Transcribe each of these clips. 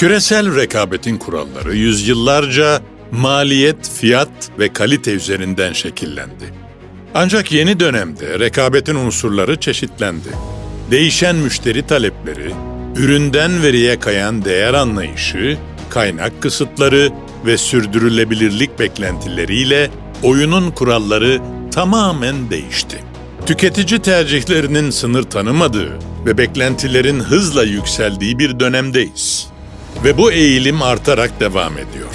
Küresel rekabetin kuralları yüzyıllarca maliyet, fiyat ve kalite üzerinden şekillendi. Ancak yeni dönemde rekabetin unsurları çeşitlendi. Değişen müşteri talepleri, üründen veriye kayan değer anlayışı, kaynak kısıtları ve sürdürülebilirlik beklentileriyle oyunun kuralları tamamen değişti. Tüketici tercihlerinin sınır tanımadığı ve beklentilerin hızla yükseldiği bir dönemdeyiz. Ve bu eğilim artarak devam ediyor.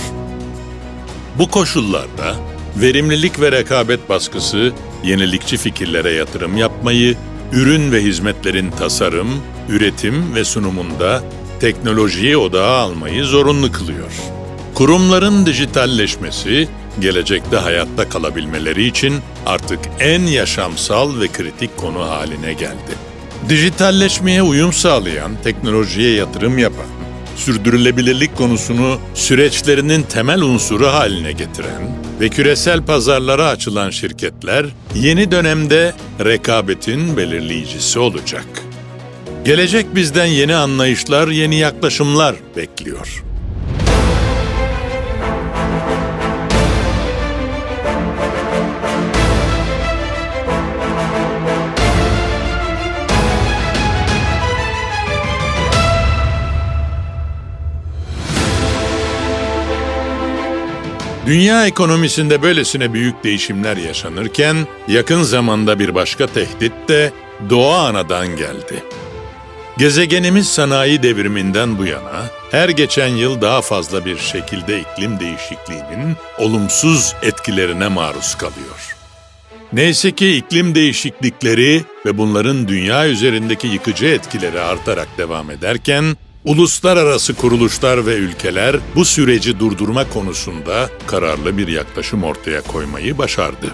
Bu koşullarda verimlilik ve rekabet baskısı yenilikçi fikirlere yatırım yapmayı, ürün ve hizmetlerin tasarım, üretim ve sunumunda teknolojiyi odağa almayı zorunlu kılıyor. Kurumların dijitalleşmesi, gelecekte hayatta kalabilmeleri için artık en yaşamsal ve kritik konu haline geldi. Dijitalleşmeye uyum sağlayan, teknolojiye yatırım yapan, sürdürülebilirlik konusunu süreçlerinin temel unsuru haline getiren ve küresel pazarlara açılan şirketler yeni dönemde rekabetin belirleyicisi olacak. Gelecek bizden yeni anlayışlar, yeni yaklaşımlar bekliyor. Dünya ekonomisinde böylesine büyük değişimler yaşanırken yakın zamanda bir başka tehdit de doğa anadan geldi. Gezegenimiz sanayi devriminden bu yana her geçen yıl daha fazla bir şekilde iklim değişikliğinin olumsuz etkilerine maruz kalıyor. Neyse ki iklim değişiklikleri ve bunların dünya üzerindeki yıkıcı etkileri artarak devam ederken, uluslararası kuruluşlar ve ülkeler bu süreci durdurma konusunda kararlı bir yaklaşım ortaya koymayı başardı.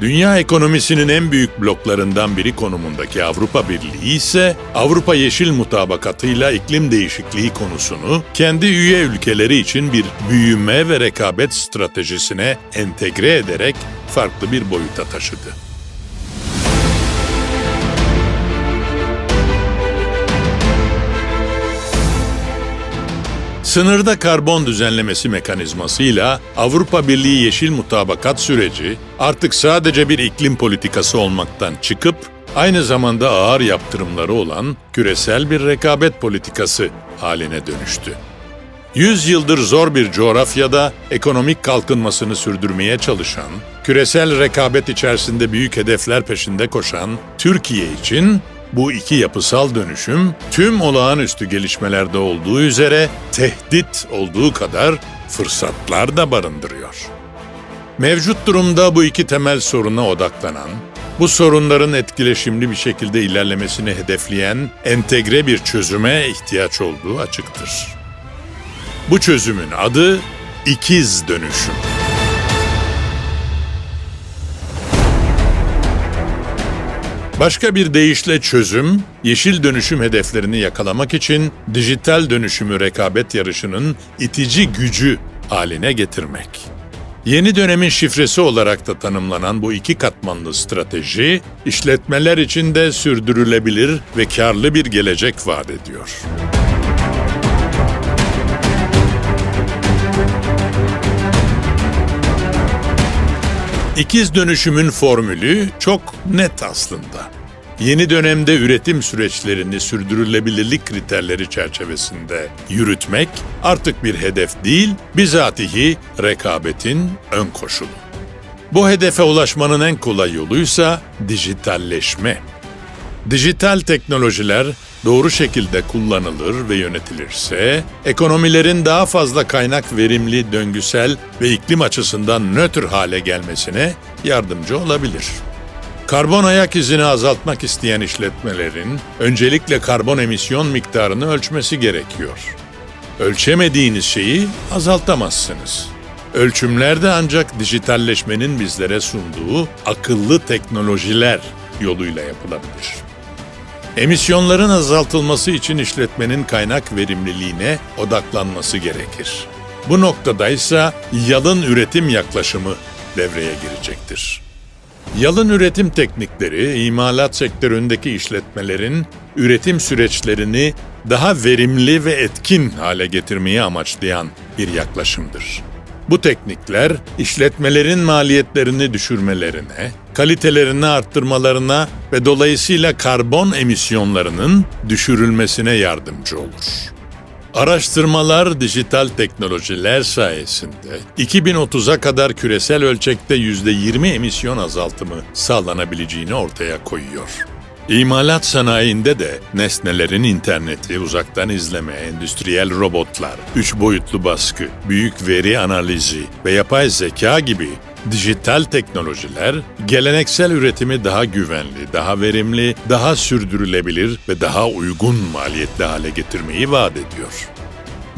Dünya ekonomisinin en büyük bloklarından biri konumundaki Avrupa Birliği ise Avrupa Yeşil Mutabakatı'yla iklim değişikliği konusunu kendi üye ülkeleri için bir büyüme ve rekabet stratejisine entegre ederek farklı bir boyuta taşıdı. Sınırda karbon düzenlemesi mekanizmasıyla Avrupa Birliği Yeşil Mutabakat süreci artık sadece bir iklim politikası olmaktan çıkıp aynı zamanda ağır yaptırımları olan küresel bir rekabet politikası haline dönüştü. Yüz yıldır zor bir coğrafyada ekonomik kalkınmasını sürdürmeye çalışan, küresel rekabet içerisinde büyük hedefler peşinde koşan Türkiye için bu iki yapısal dönüşüm tüm olağanüstü gelişmelerde olduğu üzere tehdit olduğu kadar fırsatlar da barındırıyor. Mevcut durumda bu iki temel soruna odaklanan, bu sorunların etkileşimli bir şekilde ilerlemesini hedefleyen entegre bir çözüme ihtiyaç olduğu açıktır. Bu çözümün adı ikiz dönüşüm. Başka bir deyişle çözüm, yeşil dönüşüm hedeflerini yakalamak için dijital dönüşümü rekabet yarışının itici gücü haline getirmek. Yeni dönemin şifresi olarak da tanımlanan bu iki katmanlı strateji, işletmeler için de sürdürülebilir ve karlı bir gelecek vaat ediyor. İkiz dönüşümün formülü çok net aslında. Yeni dönemde üretim süreçlerini sürdürülebilirlik kriterleri çerçevesinde yürütmek artık bir hedef değil, bizatihi rekabetin ön koşulu. Bu hedefe ulaşmanın en kolay yoluysa dijitalleşme. Dijital teknolojiler doğru şekilde kullanılır ve yönetilirse, ekonomilerin daha fazla kaynak verimli, döngüsel ve iklim açısından nötr hale gelmesine yardımcı olabilir. Karbon ayak izini azaltmak isteyen işletmelerin öncelikle karbon emisyon miktarını ölçmesi gerekiyor. Ölçemediğiniz şeyi azaltamazsınız. Ölçümler de ancak dijitalleşmenin bizlere sunduğu akıllı teknolojiler yoluyla yapılabilir. Emisyonların azaltılması için işletmenin kaynak verimliliğine odaklanması gerekir. Bu noktada ise yalın üretim yaklaşımı devreye girecektir. Yalın üretim teknikleri, imalat sektöründeki işletmelerin üretim süreçlerini daha verimli ve etkin hale getirmeyi amaçlayan bir yaklaşımdır. Bu teknikler işletmelerin maliyetlerini düşürmelerine, kalitelerini arttırmalarına ve dolayısıyla karbon emisyonlarının düşürülmesine yardımcı olur. Araştırmalar dijital teknolojiler sayesinde 2030'a kadar küresel ölçekte %20 emisyon azaltımı sağlanabileceğini ortaya koyuyor. İmalat sanayinde de nesnelerin interneti, uzaktan izleme, endüstriyel robotlar, üç boyutlu baskı, büyük veri analizi ve yapay zeka gibi dijital teknolojiler geleneksel üretimi daha güvenli, daha verimli, daha sürdürülebilir ve daha uygun maliyetli hale getirmeyi vaat ediyor.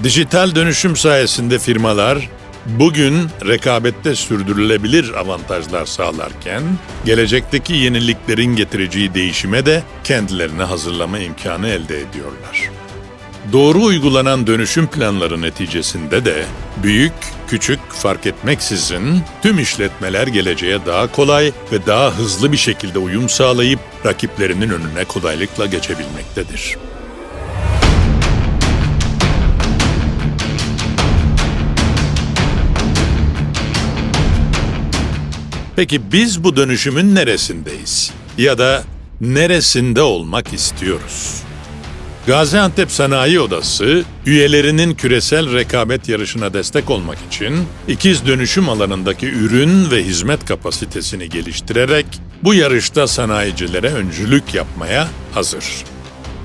Dijital dönüşüm sayesinde firmalar bugün rekabette sürdürülebilir avantajlar sağlarken gelecekteki yeniliklerin getireceği değişime de kendilerini hazırlama imkanı elde ediyorlar. Doğru uygulanan dönüşüm planları neticesinde de büyük, küçük fark etmeksizin tüm işletmeler geleceğe daha kolay ve daha hızlı bir şekilde uyum sağlayıp rakiplerinin önüne kolaylıkla geçebilmektedir. Peki biz bu dönüşümün neresindeyiz? Ya da neresinde olmak istiyoruz? Gaziantep Sanayi Odası, üyelerinin küresel rekabet yarışına destek olmak için ikiz dönüşüm alanındaki ürün ve hizmet kapasitesini geliştirerek bu yarışta sanayicilere öncülük yapmaya hazır.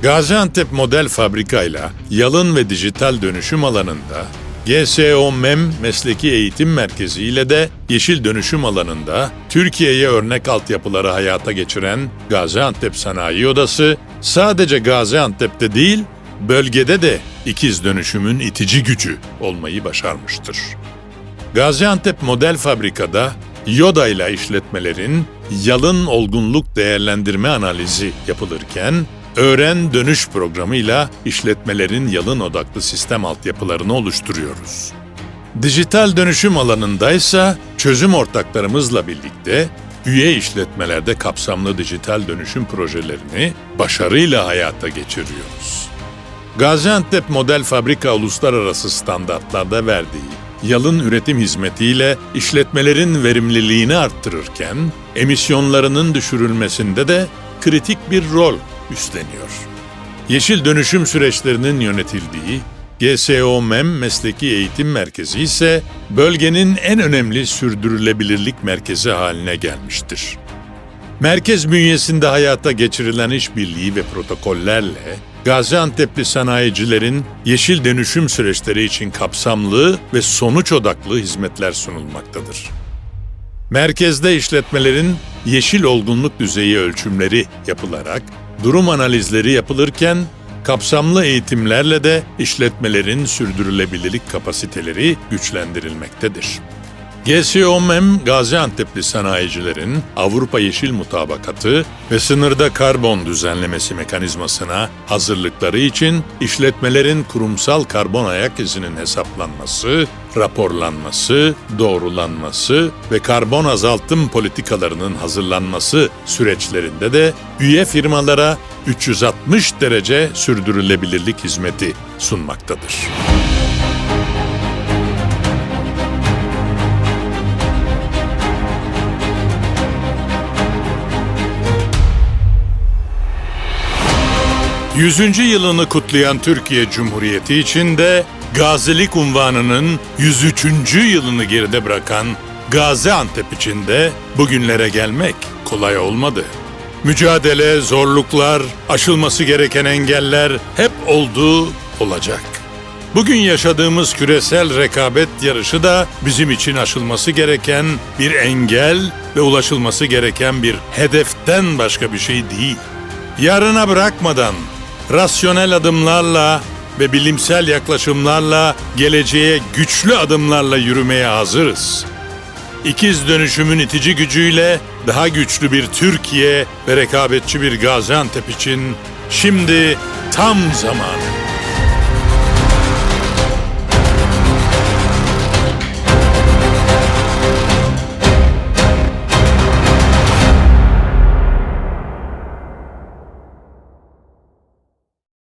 Gaziantep Model Fabrika ile yalın ve dijital dönüşüm alanında GSO MEM Mesleki Eğitim Merkezi ile de yeşil dönüşüm alanında Türkiye'ye örnek altyapıları hayata geçiren Gaziantep Sanayi Odası sadece Gaziantep'te değil, bölgede de ikiz dönüşümün itici gücü olmayı başarmıştır. Gaziantep Model Fabrika'da Yoda ile işletmelerin yalın olgunluk değerlendirme analizi yapılırken Öğren Dönüş programıyla işletmelerin yalın odaklı sistem altyapılarını oluşturuyoruz. Dijital dönüşüm alanındaysa çözüm ortaklarımızla birlikte üye işletmelerde kapsamlı dijital dönüşüm projelerini başarıyla hayata geçiriyoruz. Gaziantep Model Fabrika uluslararası standartlarda verdiği yalın üretim hizmetiyle işletmelerin verimliliğini arttırırken emisyonlarının düşürülmesinde de kritik bir rol üstleniyor. Yeşil dönüşüm süreçlerinin yönetildiği GSO Mesleki Eğitim Merkezi ise bölgenin en önemli sürdürülebilirlik merkezi haline gelmiştir. Merkez bünyesinde hayata geçirilen işbirliği ve protokollerle Gaziantep'li sanayicilerin yeşil dönüşüm süreçleri için kapsamlı ve sonuç odaklı hizmetler sunulmaktadır. Merkezde işletmelerin yeşil olgunluk düzeyi ölçümleri yapılarak durum analizleri yapılırken kapsamlı eğitimlerle de işletmelerin sürdürülebilirlik kapasiteleri güçlendirilmektedir. GSOMM Gaziantep'li sanayicilerin Avrupa Yeşil Mutabakatı ve sınırda karbon düzenlemesi mekanizmasına hazırlıkları için işletmelerin kurumsal karbon ayak izinin hesaplanması, raporlanması, doğrulanması ve karbon azaltım politikalarının hazırlanması süreçlerinde de üye firmalara 360 derece sürdürülebilirlik hizmeti sunmaktadır. Yüzüncü yılını kutlayan Türkiye Cumhuriyeti için de gazilik unvanının 103. yılını geride bırakan Gaziantep için de bugünlere gelmek kolay olmadı. Mücadele, zorluklar, aşılması gereken engeller hep oldu, olacak. Bugün yaşadığımız küresel rekabet yarışı da bizim için aşılması gereken bir engel ve ulaşılması gereken bir hedeften başka bir şey değil. Yarına bırakmadan rasyonel adımlarla ve bilimsel yaklaşımlarla geleceğe güçlü adımlarla yürümeye hazırız. İkiz dönüşümün itici gücüyle daha güçlü bir Türkiye ve rekabetçi bir Gaziantep için şimdi tam zamanı.